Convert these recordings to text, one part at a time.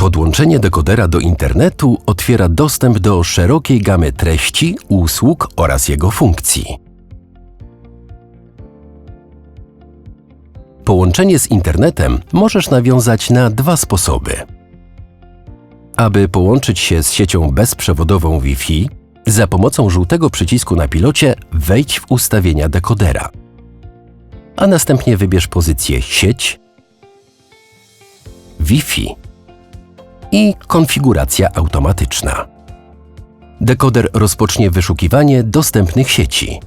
Podłączenie dekodera do internetu otwiera dostęp do szerokiej gamy treści, usług oraz jego funkcji. Połączenie z internetem możesz nawiązać na dwa sposoby. Aby połączyć się z siecią bezprzewodową Wi-Fi, za pomocą żółtego przycisku na pilocie wejdź w ustawienia dekodera, a następnie wybierz pozycję Sieć, Wi-Fi i Konfiguracja automatyczna. Dekoder rozpocznie wyszukiwanie dostępnych sieci.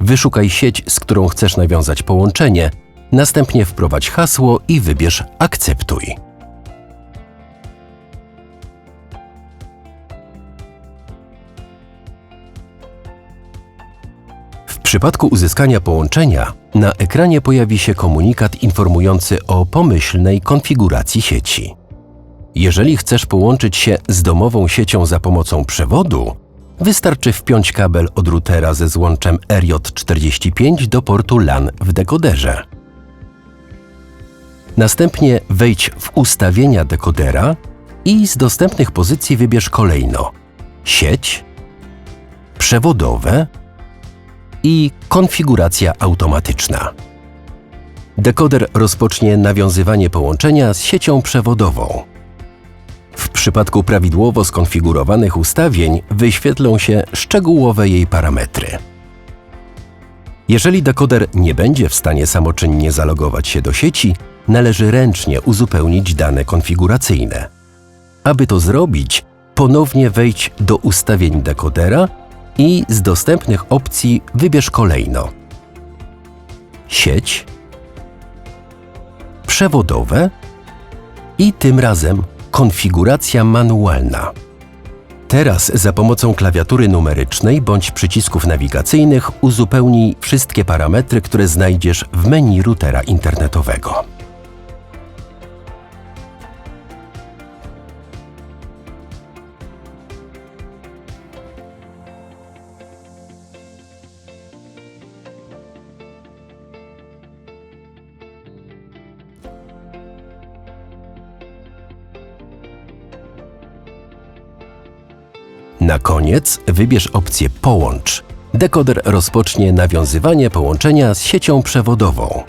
Wyszukaj sieć, z którą chcesz nawiązać połączenie, następnie wprowadź hasło i wybierz Akceptuj. Przypadku uzyskania połączenia na ekranie pojawi się komunikat informujący o pomyślnej konfiguracji sieci. Jeżeli chcesz połączyć się z domową siecią za pomocą przewodu, wystarczy wpiąć kabel od routera ze złączem RJ45 do portu LAN w dekoderze. Następnie wejdź w ustawienia dekodera i z dostępnych pozycji wybierz kolejno sieć, przewodowe i konfiguracja automatyczna. Dekoder rozpocznie nawiązywanie połączenia z siecią przewodową. W przypadku prawidłowo skonfigurowanych ustawień wyświetlą się szczegółowe jej parametry. Jeżeli dekoder nie będzie w stanie samoczynnie zalogować się do sieci, należy ręcznie uzupełnić dane konfiguracyjne. Aby to zrobić, ponownie wejdź do ustawień dekodera i z dostępnych opcji wybierz kolejno sieć, przewodowe i tym razem konfiguracja manualna. Teraz za pomocą klawiatury numerycznej bądź przycisków nawigacyjnych uzupełnij wszystkie parametry, które znajdziesz w menu routera internetowego. Na koniec wybierz opcję Połącz. Dekoder rozpocznie nawiązywanie połączenia z siecią przewodową.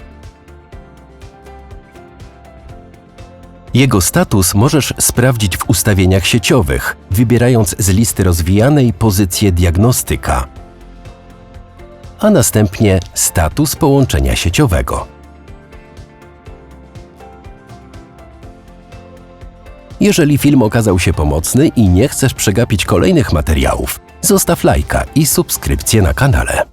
Jego status możesz sprawdzić w ustawieniach sieciowych, wybierając z listy rozwijanej pozycję Diagnostyka, a następnie status połączenia sieciowego. Jeżeli film okazał się pomocny i nie chcesz przegapić kolejnych materiałów, zostaw lajka i subskrypcję na kanale.